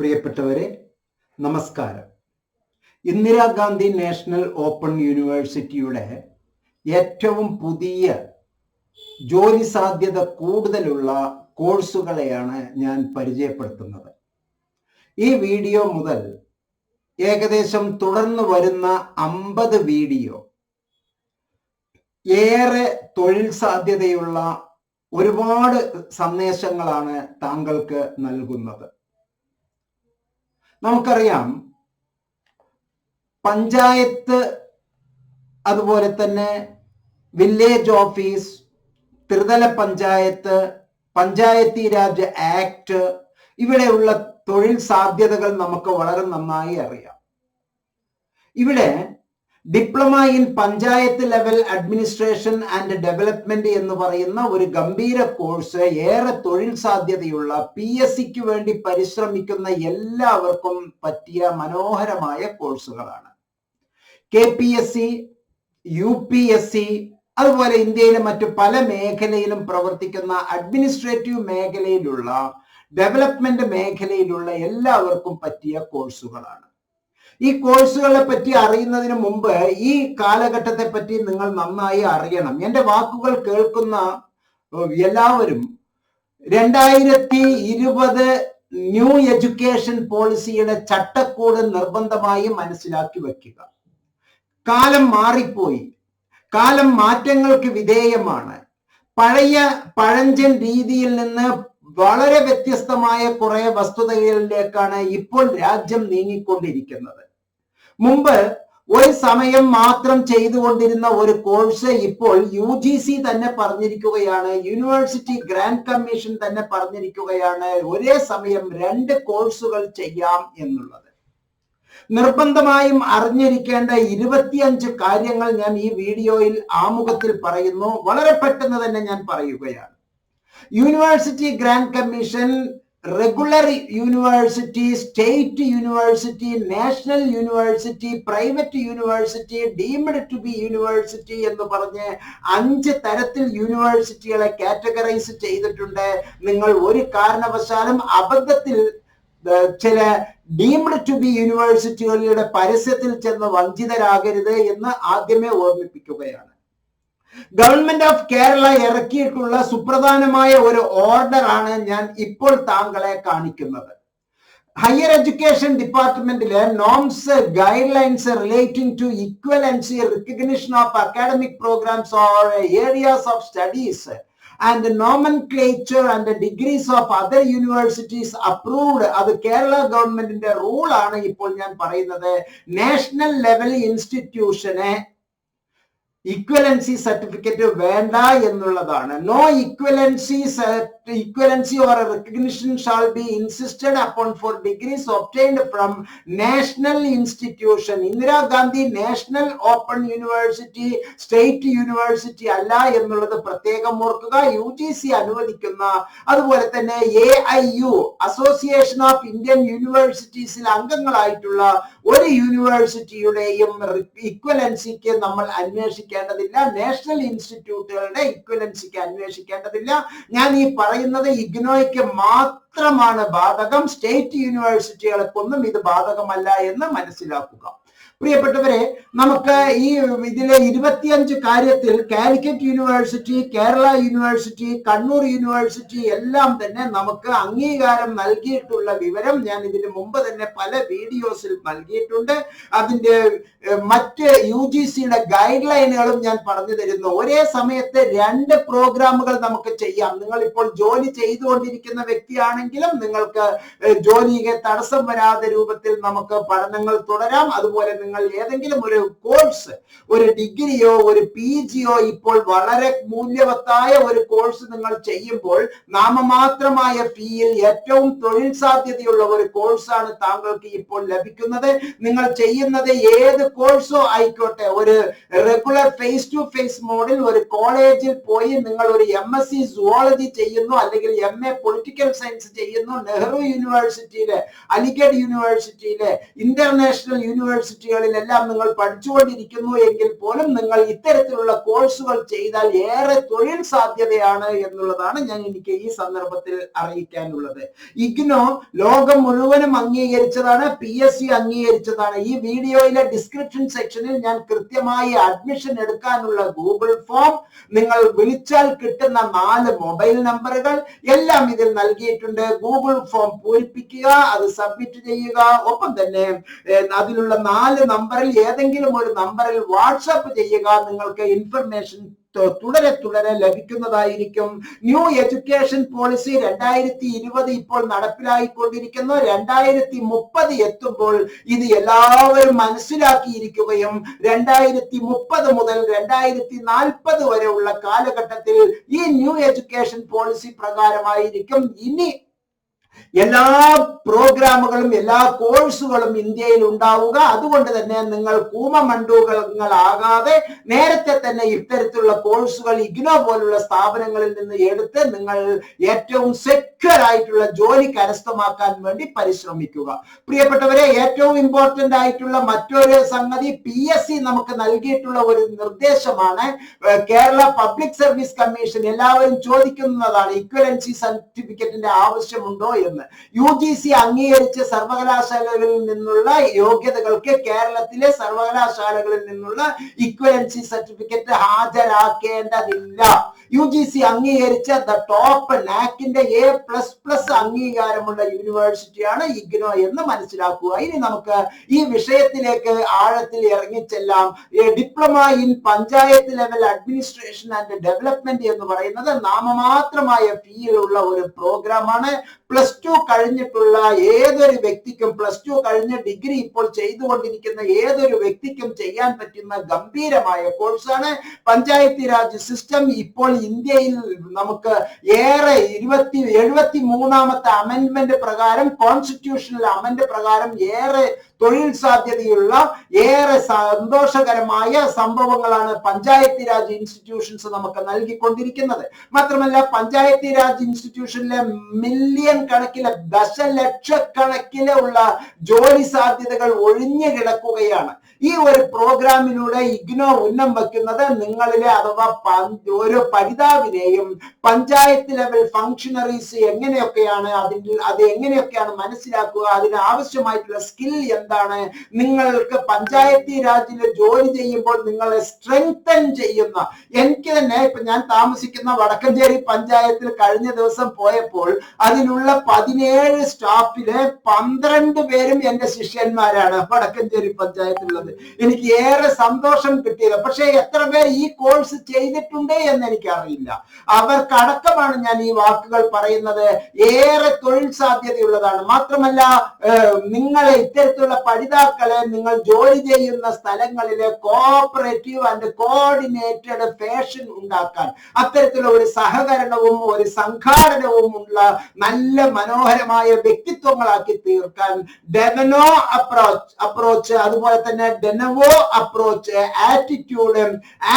പ്രിയപ്പെട്ടവരെ നമസ്കാരം. Indira Gandhi National open യൂണിവേഴ്സിറ്റിയുടെ ഏറ്റവും പുതിയ ജോലി സാധ്യത കൂടുതലുള്ള കോഴ്സുകളെയാണ് ഞാൻ പരിചയപ്പെടുത്തുന്നത്. ഈ വീഡിയോ മുതൽ ഏകദേശം തുടർന്ന് വരുന്ന അമ്പത് വീഡിയോ ഏറെ തൊഴിൽ സാധ്യതയുള്ള ഒരുപാട് സന്ദേശങ്ങളാണ് താങ്കൾക്ക് നൽകുന്നത്. നമുക്കറിയാം പഞ്ചായത്ത് അതുപോലെ തന്നെ വില്ലേജ് ഓഫീസ് ത്രിതല പഞ്ചായത്ത് പഞ്ചായത്തി രാജ് ആക്ട് ഇവിടെയുള്ള തൊഴിൽ സാധ്യതകൾ നമുക്ക് വളരെ നന്നായി അറിയാം. ഇവിടെ diploma in panchayat level administration and development എന്ന് പറയുന്ന ഒരു ഗംഭീര കോഴ്സ് ഏറെ തൊഴിൽ സാധ്യതയുള്ള പി എസ് സിക്ക് വേണ്ടി പരിശ്രമിക്കുന്ന എല്ലാവർക്കും പറ്റിയ മനോഹരമായ കോഴ്സുകളാണ്. K P S C U P S C അതുപോലെ ഇന്ത്യയിലെ മറ്റു പല മേഖലയിലും പ്രവർത്തിക്കുന്ന അഡ്മിനിസ്ട്രേറ്റീവ് മേഖലയിലുള്ള ഡെവലപ്മെന്റ് മേഖലയിലുള്ള എല്ലാവർക്കും പറ്റിയ കോഴ്സുകളാണ്. ഈ കോഴ്സുകളെ പറ്റി അറിയുന്നതിന് മുമ്പ് ഈ കാലഘട്ടത്തെ പറ്റി നിങ്ങൾ നന്നായി അറിയണം. എന്റെ വാക്കുകൾ കേൾക്കുന്ന എല്ലാവരും രണ്ടായിരത്തി ഇരുപത് ന്യൂ എഡ്യൂക്കേഷൻ പോളിസിയുടെ ചട്ടക്കൂട് നിർബന്ധമായി മനസ്സിലാക്കി വെക്കുക കാലം മാറിപ്പോയി. കാലം മാറ്റങ്ങൾക്ക് വിധേയമാണ്. പഴയ പഴഞ്ചൻ രീതിയിൽ നിന്ന് വളരെ വ്യത്യസ്തമായ കുറെ വസ്തുതകളിലേക്കാണ് ഇപ്പോൾ രാജ്യം നീങ്ങിക്കൊണ്ടിരിക്കുന്നത്. മുമ്പ് ഒരു സമയം മാത്രം ചെയ്തുകൊണ്ടിരുന്ന ഒരു കോഴ്സ് ഇപ്പോൾ യു ജി സി തന്നെ പറഞ്ഞിരിക്കുകയാണ് യൂണിവേഴ്സിറ്റി ഗ്രാൻഡ് കമ്മീഷൻ തന്നെ പറഞ്ഞിരിക്കുകയാണ് ഒരേ സമയം രണ്ട് കോഴ്സുകൾ ചെയ്യാം എന്നുള്ളത്. നിർബന്ധമായും അറിഞ്ഞിരിക്കേണ്ട ഇരുപത്തിയഞ്ച് കാര്യങ്ങൾ ഞാൻ ഈ വീഡിയോയിൽ ആമുഖത്തിൽ പറയുന്നു. വളരെ പെട്ടെന്ന് തന്നെ ഞാൻ പറയുകയാണ്. University grant commission regular university state university national university private university deemed to be university എന്ന് പറഞ്ഞ് അഞ്ച് തരത്തിൽ യൂണിവേഴ്സിറ്റികളെ കാറ്റഗറൈസ് ചെയ്തിട്ടുണ്ട്. നിങ്ങൾ ഒരു കാരണവശാലും അബദ്ധത്തിൽ ചില ഡീംഡ് ടു ബി യൂണിവേഴ്സിറ്റികളുടെ പരസ്യത്തിൽ ചെന്ന് വഞ്ചിതരാകരുത് എന്ന് ആദ്യമേ ഓർമ്മിപ്പിക്കുകയാണ്. ഗവൺമെന്റ് ഓഫ് കേരള ഇറക്കിയിട്ടുള്ള സുപ്രധാനമായ ഒരു ഓർഡർ ആണ് ഞാൻ ഇപ്പോൾ താങ്കളെ കാണിക്കുന്നത്. Higher education ഡിപ്പാർട്ട്മെന്റിലെ norms guidelines relating to equivalency recognition of academic programmes or areas of studies and nomenclature and the degrees of other universities approved. അത് കേരള ഗവൺമെന്റിന്റെ റൂൾ ആണ് ഇപ്പോൾ ഞാൻ പറയുന്നത്. നാഷണൽ ലെവൽ ഇൻസ്റ്റിറ്റ്യൂഷനെ ഇക്വലൻസി സർട്ടിഫിക്കറ്റ് വേണ്ട എന്നുള്ളതാണ്. No equivalency equivalency or recognition shall be insisted upon for degrees obtained from national institution Indira Gandhi National Open University state university അല്ല എന്നുള്ളത് പ്രത്യേകം ഓർക്കുക. യു ജി സി അനുവദിക്കുന്ന അതുപോലെ തന്നെ A I U association of Indian യൂണിവേഴ്സിറ്റീസിൽ അംഗങ്ങളായിട്ടുള്ള ഒരു യൂണിവേഴ്സിറ്റിയുടെയും ഇക്വലൻസിക്ക് നമ്മൾ അന്വേഷിക്കേണ്ടതില്ല. നാഷണൽ ഇൻസ്റ്റിറ്റ്യൂട്ടുകളുടെ ഇക്വലൻസിക്ക് അന്വേഷിക്കേണ്ടതില്ല. ഞാൻ ഈ പറയുന്നത് ഇഗ്നോയ്ക്ക് മാത്രമാണ് ബാധകം. സ്റ്റേറ്റ് യൂണിവേഴ്സിറ്റികൾക്കൊന്നും ഇത് ബാധകമല്ല എന്ന് മനസ്സിലാക്കുക. പ്രിയപ്പെട്ടവരെ നമുക്ക് ഈ ഇതിലെ ഇരുപത്തിയഞ്ച് കാര്യത്തിൽ Calicut university Kerala university Kannur university എല്ലാം തന്നെ നമുക്ക് അംഗീകാരം നൽകിയിട്ടുള്ള വിവരം ഞാൻ ഇതിന് മുമ്പ് തന്നെ പല വീഡിയോസിൽ നൽകിയിട്ടുണ്ട്. അതിന്റെ മറ്റ് യു ജി സിയുടെ ഗൈഡ് ലൈനുകളും ഞാൻ പറഞ്ഞു തരുന്നു. ഒരേ സമയത്ത് രണ്ട് പ്രോഗ്രാമുകൾ നമുക്ക് ചെയ്യാം. നിങ്ങൾ ഇപ്പോൾ ജോലി ചെയ്തുകൊണ്ടിരിക്കുന്ന വ്യക്തിയാണെങ്കിലും നിങ്ങൾക്ക് ജോലിയെ തടസ്സം വരാതെ രൂപത്തിൽ നമുക്ക് പഠനങ്ങൾ തുടരാം. അതുപോലെ നിങ്ങൾ ഏതെങ്കിലും ഒരു കോഴ്സ് ഒരു ഡിഗ്രിയോ ഒരു പി ജിയോ ഇപ്പോൾ വളരെ മൂല്യവത്തായ ഒരു കോഴ്സ് നിങ്ങൾ ചെയ്യുമ്പോൾ നാമമാത്രമായ ഫീയിൽ ഏറ്റവും തൊഴിൽ സാധ്യതയുള്ള ഒരു കോഴ്സാണ് താങ്കൾക്ക് ഇപ്പോൾ ലഭിക്കുന്നത്. നിങ്ങൾ ചെയ്യുന്നത് ഏത് കോഴ്സോ ആയിക്കോട്ടെ ഒരു റെഗുലർ ഫേസ് ടു ഫേസ് മോഡിൽ ഒരു കോളേജിൽ പോയി നിങ്ങൾ ഒരു എം എസ് സി സുവോളജി ചെയ്യുന്നു അല്ലെങ്കിൽ എം എ പൊളിറ്റിക്കൽ സയൻസ് ചെയ്യുന്നു നെഹ്റു യൂണിവേഴ്സിറ്റിയിലെ അലിഗഡ് യൂണിവേഴ്സിറ്റിയിലെ ഇന്റർനാഷണൽ യൂണിവേഴ്സിറ്റികൾ മേഖലകളിലെല്ലാം നിങ്ങൾ പഠിച്ചുകൊണ്ടിരിക്കുന്നു എങ്കിൽ പോലും നിങ്ങൾ ഇത്തരത്തിലുള്ള കോഴ്സുകൾ ചെയ്താൽ ഏറെ തൊഴിൽ സാധ്യതയാണ് എന്നുള്ളതാണ് ഞാൻ എനിക്ക് ഈ സന്ദർഭത്തിൽ അറിയിക്കാനുള്ളത്. ഇഗ്നോ ലോകം മുഴുവനും അംഗീകരിച്ചതാണ് പി എസ് സി അംഗീകരിച്ചതാണ്. ഈ വീഡിയോയിലെ ഡിസ്ക്രിപ്ഷൻ സെക്ഷനിൽ ഞാൻ കൃത്യമായി അഡ്മിഷൻ എടുക്കാനുള്ള ഗൂഗിൾ ഫോം നിങ്ങൾ വിളിച്ചാൽ കിട്ടുന്ന നാല് മൊബൈൽ നമ്പറുകൾ എല്ലാം ഇതിൽ നൽകിയിട്ടുണ്ട്. ഗൂഗിൾ ഫോം പൂരിപ്പിക്കുക അത് സബ്മിറ്റ് ചെയ്യുക ഒപ്പം തന്നെ അതിലുള്ള നാല് നമ്പറിൽ ഏതെങ്കിലും ഒരു നമ്പറിൽ വാട്സപ്പ് ചെയ്യുക നിങ്ങൾക്ക് ഇൻഫർമേഷൻ തുടരെ തുടരെ ലഭിക്കുന്നതായിരിക്കും. ന്യൂ എഡ്യൂക്കേഷൻ പോളിസി രണ്ടായിരത്തി ഇരുപത് ഇപ്പോൾ നടപ്പിലായിക്കൊണ്ടിരിക്കുന്നു. രണ്ടായിരത്തി മുപ്പത് എത്തുമ്പോൾ ഇത് എല്ലാവരും മനസ്സിലാക്കിയിരിക്കുകയും രണ്ടായിരത്തി മുപ്പത് മുതൽ രണ്ടായിരത്തി നാൽപ്പത് വരെയുള്ള കാലഘട്ടത്തിൽ ഈ ന്യൂ എഡ്യൂക്കേഷൻ പോളിസി പ്രകാരമായിരിക്കും. ഇനി എല്ലാ പ്രോഗ്രാമുകളും എല്ലാ കോഴ്സുകളും ഇന്ത്യയിൽ ഉണ്ടാവുക. അതുകൊണ്ട് തന്നെ നിങ്ങൾ കൂമമണ്ടൂകളാകാതെ നേരത്തെ തന്നെ ഇത്തരത്തിലുള്ള കോഴ്സുകൾ ഇഗ്നോ പോലുള്ള സ്ഥാപനങ്ങളിൽ നിന്ന് എടുത്ത് നിങ്ങൾ ഏറ്റവും സെക്യൂർ ആയിട്ടുള്ള ജോലി കരസ്ഥമാക്കാൻ വേണ്ടി പരിശ്രമിക്കുക. പ്രിയപ്പെട്ടവരെ ഏറ്റവും ഇമ്പോർട്ടന്റ് ആയിട്ടുള്ള മറ്റൊരു സംഗതി പി എസ് സി നമുക്ക് നൽകിയിട്ടുള്ള ഒരു നിർദ്ദേശമാണ്. കേരള പബ്ലിക് സർവീസ് കമ്മീഷൻ എല്ലാവരും ചോദിക്കുന്നതാണ് ഇക്വലൻസി സർട്ടിഫിക്കറ്റിന്റെ ആവശ്യമുണ്ടോ എന്ന്. യു ജി സി അംഗീകരിച്ച സർവകലാശാലകളിൽ നിന്നുള്ള യോഗ്യതകൾക്ക് കേരളത്തിലെ സർവകലാശാലകളിൽ നിന്നുള്ള ഇക്വലൻസി സർട്ടിഫിക്കറ്റ് ഹാജരാക്കേണ്ടതില്ല. യു ജി സി അംഗീകരിച്ച ദ ടോപ്പ് നാക്കിന്റെ എ പ്ലസ് പ്ലസ് അംഗീകാരമുള്ള യൂണിവേഴ്സിറ്റിയാണ് ഇഗ്നോ എന്ന് മനസ്സിലാക്കുക. ഇനി നമുക്ക് ഈ വിഷയത്തിലേക്ക് ആഴത്തിൽ ഇറങ്ങിച്ചെല്ലാം. Diploma in panchayat level administration and development എന്ന് പറയുന്നത് നാമമാത്രമായ ഫീയിലുള്ള ഒരു പ്രോഗ്രാമാണ് പ്ലസ് ടു കഴിഞ്ഞിട്ടുള്ള ഏതൊരു വ്യക്തിക്കും പ്ലസ് ടു കഴിഞ്ഞ ഡിഗ്രി ഇപ്പോൾ ചെയ്തുകൊണ്ടിരിക്കുന്ന ഏതൊരു വ്യക്തിക്കും ചെയ്യാൻ പറ്റുന്ന ഗംഭീരമായ കോഴ്സാണ് പഞ്ചായത്തി രാജ് സിസ്റ്റം ഇപ്പോൾ ഇന്ത്യയിൽ നമുക്ക് ഏറെ ഇരുപത്തി എഴുപത്തി മൂന്നാമത്തെ അമെന്റ്മെന്റ് പ്രകാരം കോൺസ്റ്റിറ്റ്യൂഷണൽ അമെന്റ് പ്രകാരം ഏറെ തൊഴിൽ സാധ്യതയുള്ള ഏറെ സന്തോഷകരമായ സംഭവങ്ങളാണ് പഞ്ചായത്തി രാജ് ഇൻസ്റ്റിറ്റ്യൂഷൻസ് നമുക്ക് നൽകിക്കൊണ്ടിരിക്കുന്നത്. മാത്രമല്ല പഞ്ചായത്തി രാജ് ഇൻസ്റ്റിറ്റ്യൂഷനിലെ മില്യൺ കണക്കിലെ ദശലക്ഷക്കണക്കിലെ ഉള്ള ജോലി സാധ്യതകൾ ഒഴിഞ്ഞു കിടക്കുകയാണ്. ഈ ഒരു പ്രോഗ്രാമിലൂടെ ഇഗ്നോ ഉന്നം വെക്കുന്നത് നിങ്ങളിലെ അഥവാ ഒരു പഠിതാവിനെയും പഞ്ചായത്ത് ലെവൽ ഫങ്ഷണറീസ് എങ്ങനെയൊക്കെയാണ് അതിൽ അത് എങ്ങനെയൊക്കെയാണ് മനസ്സിലാക്കുക അതിന് ആവശ്യമായിട്ടുള്ള സ്കിൽ എന്താണ്? നിങ്ങൾക്ക് പഞ്ചായത്തി രാജിൽ ജോലി ചെയ്യുമ്പോൾ നിങ്ങളെ സ്ട്രെങ്തൻ ചെയ്യുന്ന. എനിക്ക് തന്നെ ഇപ്പൊ ഞാൻ താമസിക്കുന്ന വടക്കഞ്ചേരി പഞ്ചായത്തിൽ കഴിഞ്ഞ ദിവസം പോയപ്പോൾ അതിലുള്ള പതിനേഴ് സ്റ്റാഫിൽ പന്ത്രണ്ട് പേരും എന്റെ ശിഷ്യന്മാരാണ് വടക്കഞ്ചേരി പഞ്ചായത്തിലുള്ളത്. എനിക്ക് ഏറെ സന്തോഷം കിട്ടിയത്. പക്ഷേ എത്ര പേർ ഈ കോഴ്സ് ചെയ്തിട്ടുണ്ട് എന്ന് എനിക്കറിയില്ല. അവർക്കടക്കമാണ് ഞാൻ ഈ വാക്കുകൾ പറയുന്നത്. ഏറെ തൊഴിൽ സാധ്യതയുള്ളതാണ്. മാത്രമല്ല നിങ്ങളെ ഇത്തരത്തിലുള്ള പഠിതാക്കളെ നിങ്ങൾ ജോലി ചെയ്യുന്ന സ്ഥലങ്ങളിലെ കോഓപ്പറേറ്റീവ് ആൻഡ് കോർഡിനേറ്റഡ് ഫാഷൻ ഉണ്ടാക്കാൻ. അത്തരത്തിലുള്ള ഒരു സഹകരണവും ഒരു സംഘാടനവും ഉള്ള നല്ല മനോഹരമായ വ്യക്തിത്വങ്ങളാക്കി തീർക്കാൻ ഡെനോ അപ്രോച്ച് അപ്രോച്ച് അതുപോലെ തന്നെ de novo approach attitude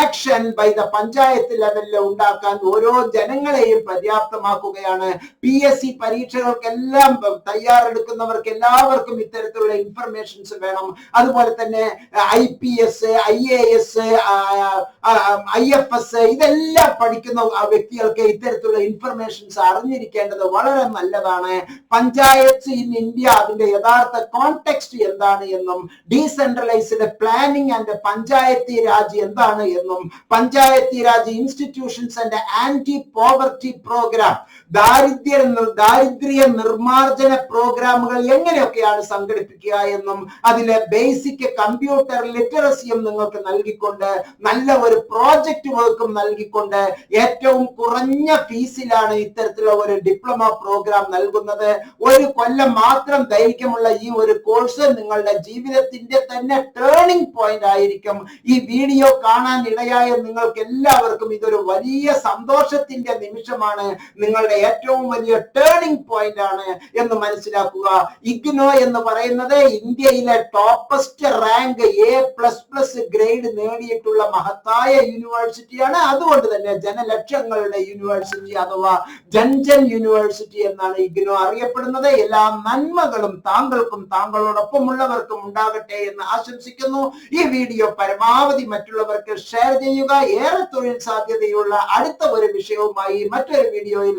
action by the panchayat ലെവലിൽ ഉണ്ടാക്കാൻ ഓരോ ജനങ്ങളെയും പര്യാപ്തമാക്കുകയാണ്. പി എസ് സി പരീക്ഷകൾക്കെല്ലാം തയ്യാറെടുക്കുന്നവർക്ക് എല്ലാവർക്കും ഇത്തരത്തിലുള്ള ഇൻഫർമേഷൻസ് വേണം. അതുപോലെ തന്നെ I P S I A S I F S ഇതെല്ലാം പഠിക്കുന്ന വ്യക്തികൾക്ക് ഇത്തരത്തിലുള്ള ഇൻഫർമേഷൻസ് അറിഞ്ഞിരിക്കേണ്ടത് വളരെ നല്ലതാണ്. പഞ്ചായത്ത് ഇൻ ഇന്ത്യ അതിന്റെ യഥാർത്ഥ കോണ്ടെക്സ്റ്റ് എന്താണ് എന്നും decentralised planning and panchayati Raj എന്താണ് എന്നും Panchayati Raj institutions and anti poverty programme ദാരിദ്ര്യ ദാരിദ്ര്യ നിർമാർജന പ്രോഗ്രാമുകൾ എങ്ങനെയൊക്കെയാണ് സംഘടിപ്പിക്കുക എന്നും അതിലെ ബേസിക് കമ്പ്യൂട്ടർ ലിറ്ററസിയും നിങ്ങൾക്ക് നൽകിക്കൊണ്ട് നല്ല ഒരു പ്രോജക്റ്റ് വർക്കും നൽകിക്കൊണ്ട് ഏറ്റവും കുറഞ്ഞ ഫീസിലാണ് ഇത്തരത്തിലുള്ള ഒരു ഡിപ്ലോമ പ്രോഗ്രാം നൽകുന്നത്. ഒരു കൊല്ലം മാത്രം ദൈർഘ്യമുള്ള ഈ ഒരു കോഴ്സ് നിങ്ങളുടെ ജീവിതത്തിന്റെ തന്നെ ടേണിംഗ് പോയിന്റ് ആയിരിക്കും. ഈ വീഡിയോ കാണാൻ ഇടയായ നിങ്ങൾക്ക് എല്ലാവർക്കും ഇതൊരു വലിയ സന്തോഷത്തിന്റെ നിമിഷമാണ്. നിങ്ങളുടെ ഏറ്റവും വലിയ ടേണിംഗ് പോയിന്റ് ആണ് എന്ന് മനസ്സിലാക്കുക. ഇഗ്നോ എന്ന് പറയുന്നത് ഇന്ത്യയിലെ toppest rank A plus plus grade നേടിയിട്ടുള്ള മഹത്തായ യൂണിവേഴ്സിറ്റിയാണ് അതുകൊണ്ട് തന്നെ ജനലക്ഷങ്ങളുടെ യൂണിവേഴ്സിറ്റി അഥവാ ജൻജൻ യൂണിവേഴ്സിറ്റി എന്നാണ് ഇഗ്നോ അറിയപ്പെടുന്നത്. എല്ലാ നന്മകളും താങ്കൾക്കും താങ്കളോടൊപ്പം ഉള്ളവർക്കും ഉണ്ടാകട്ടെ എന്ന് ആശംസിക്കുന്നു. ഈ വീഡിയോ പരമാവധി മറ്റുള്ളവർക്ക് ഷെയർ ചെയ്യുക. ഏറെ തൊഴിൽ സാധ്യതയുള്ള അടുത്ത ഒരു വിഷയവുമായി മറ്റൊരു വീഡിയോയിൽ